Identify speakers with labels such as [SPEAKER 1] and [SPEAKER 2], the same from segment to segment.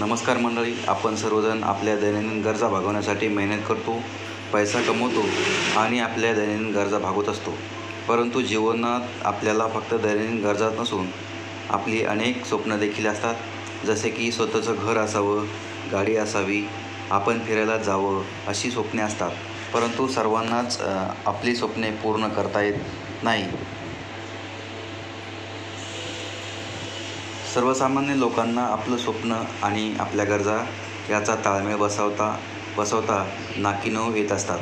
[SPEAKER 1] नमस्कार मंडळी आपण सर्वजण आपल्या दैनंदिन गरजा भागवण्यासाठी मेहनत करतो पैसा कमवतो आणि आपल्या दैनंदिन गरजा भागवत असतो. परंतु जीवनात आपल्याला फक्त दैनंदिन गरजा नसून आपली अनेक स्वप्न देखील असतात. जसे की स्वतःचं घर असावं गाडी असावी आपण फिरायला जावं अशी स्वप्ने असतात. परंतु सर्वांनाच आपली स्वप्ने पूर्ण करता येत नाही. सर्वसामान्य लोकांना आपलं स्वप्न आणि आपल्या गरजा याचा ताळमेळ बसवता बसवता नाकीनऊ येत असतात.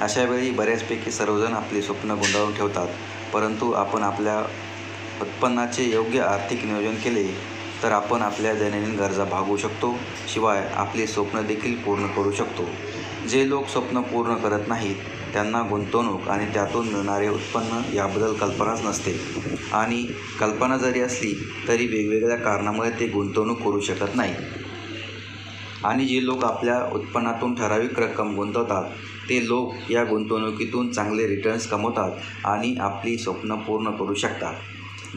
[SPEAKER 1] अशावेळी बऱ्याचपैकी सर्वजण आपली स्वप्न गुंडाळून ठेवतात. परंतु आपण आपल्या उत्पन्नाचे योग्य आर्थिक नियोजन केले तर आपण आपल्या दैनंदिन गरजा भागवू शकतो शिवाय आपली स्वप्न देखील पूर्ण करू शकतो. जे लोक स्वप्न पूर्ण करत नाहीत त्यांना गुंतवणूक आणि त्यातून मिळणारे उत्पन्न याबद्दल कल्पनाच नसते. आणि कल्पना जरी असली तरी वेगवेगळ्या कारणामुळे ते गुंतवणूक करू शकत नाही. आणि जे लोक आपल्या उत्पन्नातून ठराविक रक्कम गुंतवतात ते लोक या गुंतवणुकीतून चांगले रिटर्न्स कमवतात आणि आपली स्वप्न पूर्ण करू शकतात.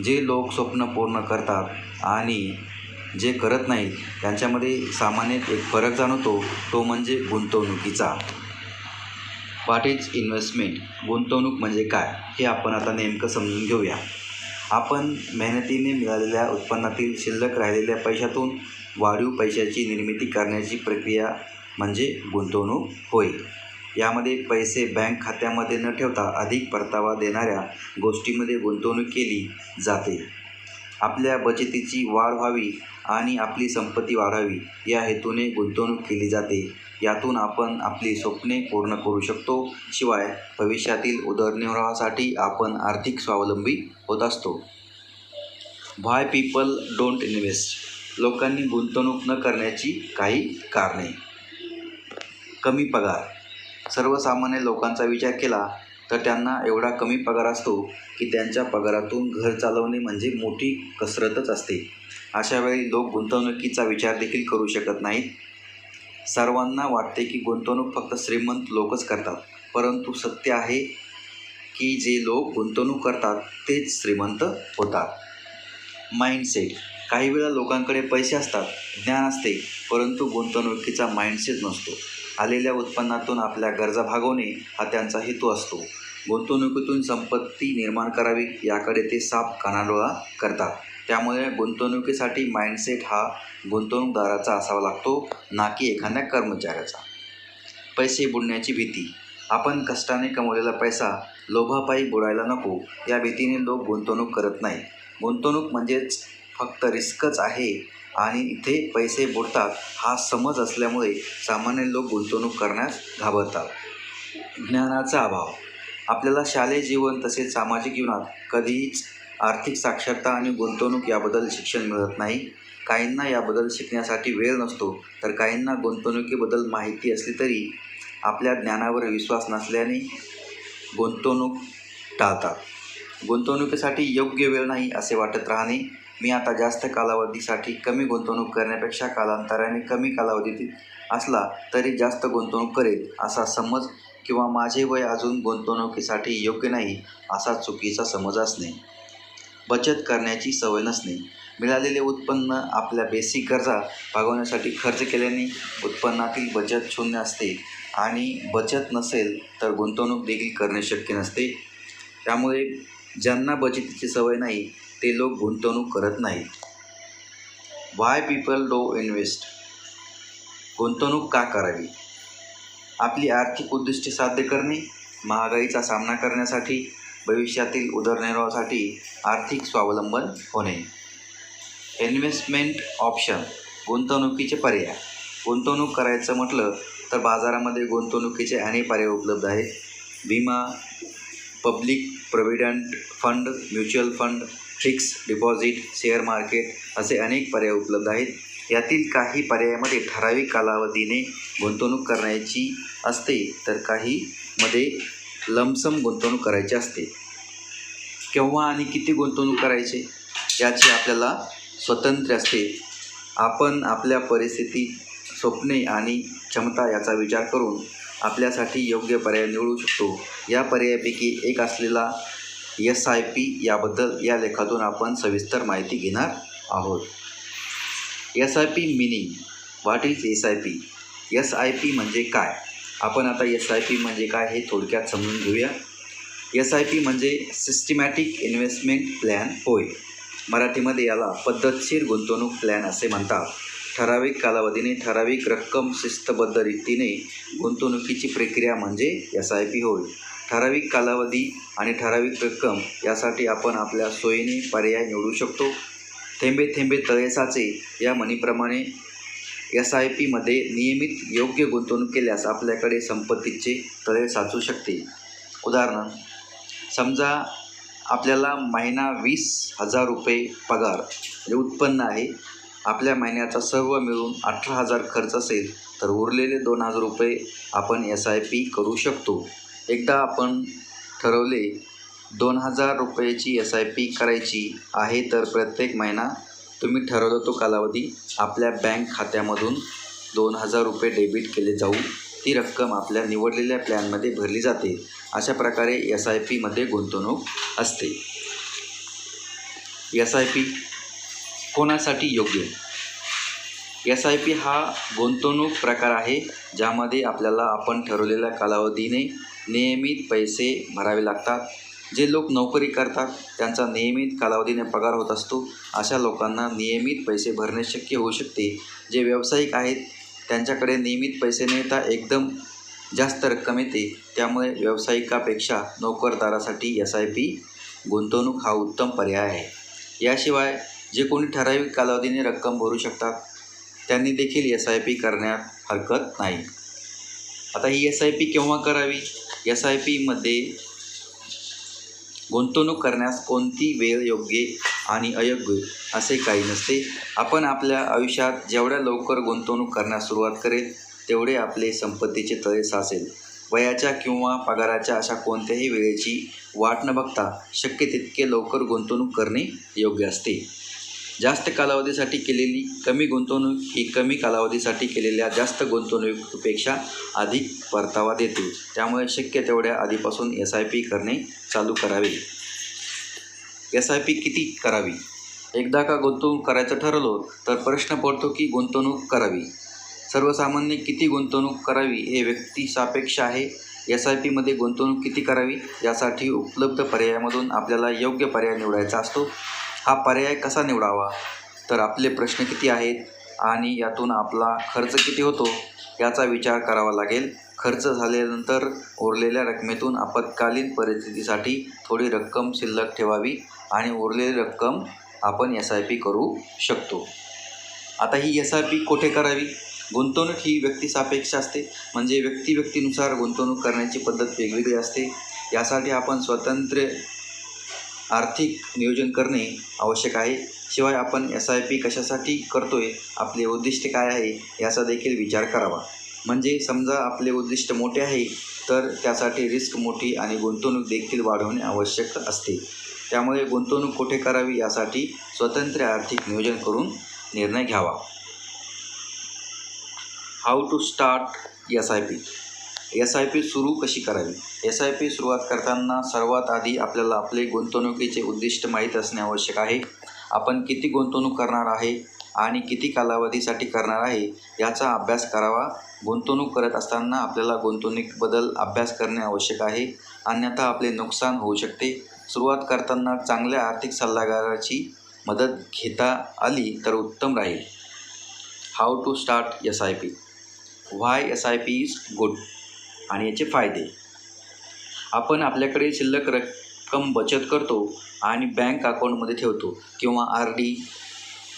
[SPEAKER 1] जे लोक स्वप्न पूर्ण करतात आणि जे करत नाहीत त्यांच्यामध्ये सामान्यतः एक फरक जाणवतो तो म्हणजे गुंतवणुकीचा. व्हॉट इज इन्व्हेस्टमेंट गुंतवणूक म्हणजे काय? हे आपण आता नेमकं समजून घेऊया. आपण मेहनतीने मिळालेल्या उत्पन्नातील शिल्लक राहिलेल्या पैशातून वाढीव पैशाची निर्मिती करण्याची प्रक्रिया म्हणजे गुंतवणूक होय. यामध्ये पैसे बँक खात्यामध्ये न ठेवता अधिक परतावा देणाऱ्या गोष्टीमध्ये गुंतवणूक केली जाते. आपल्या बचतीची वाढ व्हावी आणि आपली संपत्ती वाढावी या हेतूने गुंतवणूक केली जाते. यातून आपण आपली स्वप्ने पूर्ण करू शकतो. शिवाय भविष्यातील उदरनिर्वाहासाठी आपण आर्थिक स्वावलंबी होत असतो. व्हाय पीपल डोंट इन्व्हेस्ट लोकांनी गुंतवणूक न करण्याची काही कारणे. कमी पगार. सर्वसामान्य लोकांचा विचार केला तर त्यांना एवढा कमी पगार असतो की त्यांच्या पगारातून घर चालवणे म्हणजे मोठी कसरतच असते. अशा वेळी लोक गुंतवणुकीचा विचार देखील करू शकत नाहीत. सर्वांना वाटते की गुंतवणूक फक्त श्रीमंत लोकच करतात परंतु सत्य आहे की जे लोक गुंतवणूक करतात तेच श्रीमंत होतात. माइंडसेट काही वेळा लोकांकडे पैसे असतात ज्ञान असते परंतु गुंतवणुकीचा माइंडसेट नसतो. आलेल्या उत्पन्नातून आपल्या गरजा भागवणे हा त्यांचा हेतू असतो. गुंतवणुकीतून संपत्ती निर्माण करावी याकडे ते साफ कानाडोळा करतात. त्यामुळे गुंतवणुकीसाठी माइंडसेट हा गुंतवणूकदाराचा असावा लागतो ना की एखाद्या कर्मचाऱ्याचा. पैसे बुडण्याची भीती. आपण कष्टाने कमवलेला पैसा लोभापायी बुडायला नको या भीतीने लोक गुंतवणूक करत नाही गुंतवणूक म्हणजेच फक्त रिस्कच आहे आणि इथे पैसे बुडतात हा समज असल्यामुळे सामान्य लोक गुंतवणूक करण्यास घाबरतात. ज्ञानाचा अभाव. आपल्याला शालेय जीवन तसेच सामाजिक जीवनात कधीच आर्थिक साक्षरता आणि गुंतवणूक याबद्दल शिक्षण मिळत नाही. काहींना याबद्दल शिकण्यासाठी वेळ नसतो तर काहींना गुंतवणुकीबद्दल माहिती असली तरी आपल्या ज्ञानावर विश्वास नसल्याने गुंतवणूक टाळतात. गुंतवणुकीसाठी योग्य वेळ नाही असे वाटत राहणे. मी आता जास्त कालावधीसाठी कमी गुंतवणूक करण्यापेक्षा कालांतराने कमी कालावधीत असला तरी जास्त गुंतवणूक करेल असा समज किंवा माझे वय अजून गुंतवणुकीसाठी योग्य नाही असा चुकीचा समज असणे. बचत करण्याची सवय नसणे. मिळालेले उत्पन्न आपल्या बेसिक गरजा भागवण्यासाठी खर्च केल्याने उत्पन्नातील बचत शून्य असते आणि बचत नसेल तर गुंतवणूक देखील करणे शक्य नसते. त्यामुळे ज्यांना बचतीची सवय नाही ते लोक गुंतवणूक करत नाहीत. वाय पीपल डो इन्व्हेस्ट गुंतवणूक का करावी? आपली आर्थिक उद्दिष्टे साध्य करणे महागाईचा सामना करण्यासाठी भविष्यातील उदरनिर्वाहासाठी आर्थिक स्वावलंबन होणे. इन्व्हेस्टमेंट ऑप्शन गुंतवणुकीचे पर्याय. गुंतवणूक करायचं म्हटलं तर बाजारामध्ये गुंतवणुकीचे अनेक पर्याय उपलब्ध आहेत. विमा public provident fund mutual fund fix deposit share market असे अनेक पर्याय उपलब्ध आहेत. यातील काही पर्यायामध्ये ठराविक कालावधीने गुंतवणूक करण्याची असते तर काहीमध्ये लमसम गुंतवणूक करायची असते. केव्हा आणि किती गुंतवणूक करायची याची आपल्याला स्वतंत्र असते. आपण आपल्या परिस्थिती स्वप्ने आणि क्षमता याचा विचार करून आपल्यासाठी योग्य पर्याय निवडू शकतो. या पर्यायापैकी एक असलेला एस आय पी याबद्दल या लेखातून आपण सविस्तर माहिती घेणार आहोत. S I P meaning what is S I P S I P म्हणजे काय? आपण आता एस आय पी म्हणजे काय हे थोडक्यात समजून घेऊया. एस आय पी म्हणजे सिस्टमॅटिक इन्व्हेस्टमेंट प्लॅन होय. मराठीमध्ये याला पद्धतशीर गुंतवणूक प्लॅन असे म्हणतात. ठराविक कालावधीने ठराविक रक्कम शिस्तबद्ध रीतीने गुंतवणुकीची प्रक्रिया म्हणजे एस आय पी होय. ठराविक कालावधी आणि ठराविक रक्कम यासाठी आपण आपल्या सोयीने पर्याय निवडू शकतो. थेंबे थेंबे तळे साचे या म्हणीप्रमाणे एस आय पीमध्ये नियमित योग्य गुंतवणूक केल्यास आपल्याकडे संपत्तीचे तळे साचू शकते. उदाहरण समजा आपल्याला महिना वीस हजार रुपये पगार म्हणजे उत्पन्न आहे आपल्या महिन्याचा सर्व मिळून अठरा हजार खर्च असेल तर उरलेले दोन हजार रुपये आपण एस आय पी करू शकतो. एकदा आपण ठरवले दोन हजार रुपयाची एस आय पी करायची आहे तर प्रत्येक महिना तुम्ही ठरवलं तो कालावधी आपल्या बँक खात्यामधून दोन हजार रुपये डेबिट केले जाऊ ती रक्कम आपल्या निवडलेल्या प्लॅनमध्ये भरली जाते. अशा प्रकारे एस आय पीमध्ये गुंतवणूक असते. एस आय पी कोणासाठी योग्य? एस आय पी हा गुंतवणूक प्रकार आहे ज्यामध्ये आपल्याला आपण ठरवलेल्या कालावधीने नियमित पैसे भरावे लागतात. जे लोक नोकरी करतात त्यांचा नियमित कालावधीने पगार होत असतो. अशा लोकांना नियमित पैसे भरणे शक्य होऊ शकते. जे व्यावसायिक आहेत त्यांच्याकडे नियमित पैसे नेता एकदम जास्त रक्कम येते. त्यामुळे व्यावसायिकापेक्षा नोकरदारासाठी एस आय पी गुंतवणूक हा उत्तम पर्याय आहे. याशिवाय जे कोणी ठराविक कालावधीने रक्कम भरू शकतात त्यांनी देखील एस आय पी करण्यात हरकत नाही. आता ही एस आय पी केव्हा करावी? एस आय पीमध्ये गुंतवणूक करण्यास कोणती वेळ योग्य आणि अयोग्य असे काही नसते. आपण आपल्या आयुष्यात जेवढ्या लवकर गुंतवणूक करण्यास सुरुवात करेल तेवढे आपले संपत्तीचे तळे साचेल. वयाच्या किंवा पगाराच्या अशा कोणत्याही वेळेची वाट न बघता शक्य तितके लवकर गुंतवणूक करणे योग्य असते. जास्त कालावधीसाठी केलेली कमी गुंतवणूक ही कमी कालावधीसाठी केलेल्या जास्त गुंतवणुकीपेक्षा अधिक परतावा देते. त्यामुळे शक्य तेवढ्या आधीपासून एस आय पी करणे चालू करावे. एस आय पी किती करावी? एकदा का गुंतवणूक करायचं ठरलो तर प्रश्न पडतो की गुंतवणूक करावी. सर्वसामान्य किती गुंतवणूक करावी हे व्यक्ती सापेक्ष आहे. एस आय पीमध्ये गुंतवणूक किती करावी यासाठी उपलब्ध पर्यायामधून आपल्याला योग्य पर्याय निवडायचा असतो. हा पर्याय कसा निवडावा? तर आपले प्रश्न किती आहेत आणि यातून आपला खर्च किती होतो याचा विचार करावा लागेल. खर्च झाल्यानंतर उरलेल्या रकमेतून आपत्कालीन परिस्थितीसाठी थोडी रक्कम शिल्लक ठेवावी आणि उरलेली रक्कम आपण एस आय पी करू शकतो. आता ही एस आय पी कुठे करावी? गुंतवणूक ही व्यक्तिसापेक्ष असते. म्हणजे व्यक्ती व्यक्तीनुसार गुंतवणूक करण्याची पद्धत वेगवेगळी असते. यासाठी आपण स्वतंत्र आर्थिक नियोजन करणे आवश्यक आहे. शिवाय आपण एस आय पी कशासाठी करतो आहे आपले उद्दिष्ट काय आहे याचा देखील विचार करावा. म्हणजे समजा आपले उद्दिष्ट मोठे आहे तर त्यासाठी रिस्क मोठी आणि गुंतवणूक देखील वाढवणे आवश्यक असते. त्यामुळे गुंतवणूक कुठे करावी यासाठी स्वतंत्र आर्थिक नियोजन करून निर्णय घ्यावा. How to start S I P S I P सुरू कशी करावी? एस आय पी सुरुवात करताना सर्वात आधी आपल्याला आपले गुंतवणुकीचे उद्दिष्ट माहीत असणे आवश्यक आहे. आपण किती गुंतवणूक करणार आहे आणि किती कालावधीसाठी करणार आहे याचा अभ्यास करावा. गुंतवणूक करत असताना आपल्याला गुंतवणुकीबद्दल अभ्यास करणे आवश्यक आहे. अन्यथा आपले नुकसान होऊ शकते. सुरुवात करताना चांगल्या आर्थिक सल्लागाराची मदत घेता आली तर उत्तम राहील. How to start S I P why S I P is good आणि याचे फायदे. आपण आपल्याकडे शिल्लक रक्कम बचत करतो आणि बँक अकाउंटमध्ये ठेवतो किंवा आर डी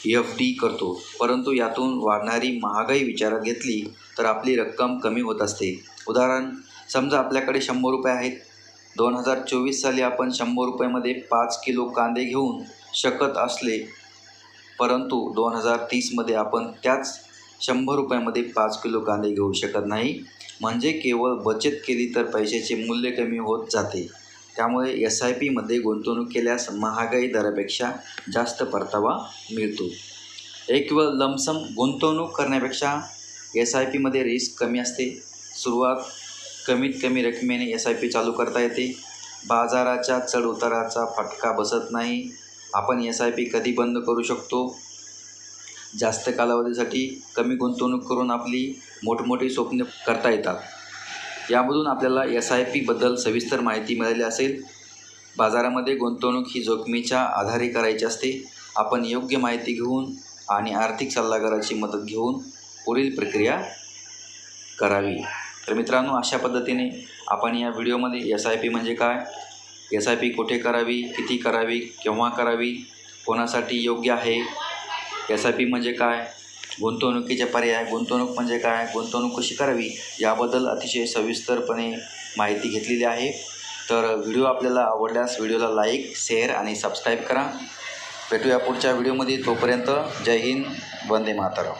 [SPEAKER 1] एफ डी करतो. परंतु यातून वाढणारी महागाई विचारात घेतली तर आपली रक्कम कमी होत असते. उदाहरण समजा आपल्याकडे शंभर रुपये आहेत. दोन हजार चोवीस साली आपण शंभर रुपयामध्ये पाच किलो कांदे घेऊन शकत असले. परंतु दोन हजार तीसमध्ये आपण त्याच शंभर रुपयामध्ये पाच किलो कांदे घेऊ शकत नाही. म्हणजे केवळ बचत केली तर पैशाचे मूल्य कमी होत जाते. त्यामुळे एस आय पीमध्ये गुंतवणूक केल्यास महागाई दरापेक्षा जास्त परतावा मिळतो. एक केवळ लमसम गुंतवणूक करण्यापेक्षा एस आय पीमध्ये रिस्क कमी असते. सुरुवात कमीत कमी रकमेने एस आय पी चालू करता येते. बाजाराच्या चढउताराचा फटका बसत नाही. आपण एस आय पी कधी बंद करू शकतो? जास्त कालावधीसाठी कमी गुंतवणूक करून आपली मोठमोठी स्वप्ने करता येतात. यामधून आपल्याला एस आय पीबद्दल सविस्तर माहिती मिळाली असेल. बाजारामध्ये गुंतवणूक ही जोखमीच्या आधारे करायची असते. आपण योग्य माहिती घेऊन आणि आर्थिक सल्लागाराची मदत घेऊन पुढील प्रक्रिया करावी. तर मित्रांनो अशा पद्धतीने आपण या व्हिडिओमध्ये एस आय पी म्हणजे काय? एस आय पी कुठे करावी? किती करावी? केव्हा करावी? कोणासाठी योग्य आहे? एस आय पी म्हणजे काय? गुंतवणुकीचे पर्याय गुंतवणूक म्हणजे काय? गुंतवणूक कशी करावी? याबद्दल अतिशय सविस्तरपणे माहिती घेतलेली आहे. तर व्हिडिओ आपल्याला आवडल्यास व्हिडिओला लाईक शेअर आणि सबस्क्राईब करा. भेटूया पुढच्या व्हिडिओमध्ये. तोपर्यंत जय हिंद वंदे मातरम.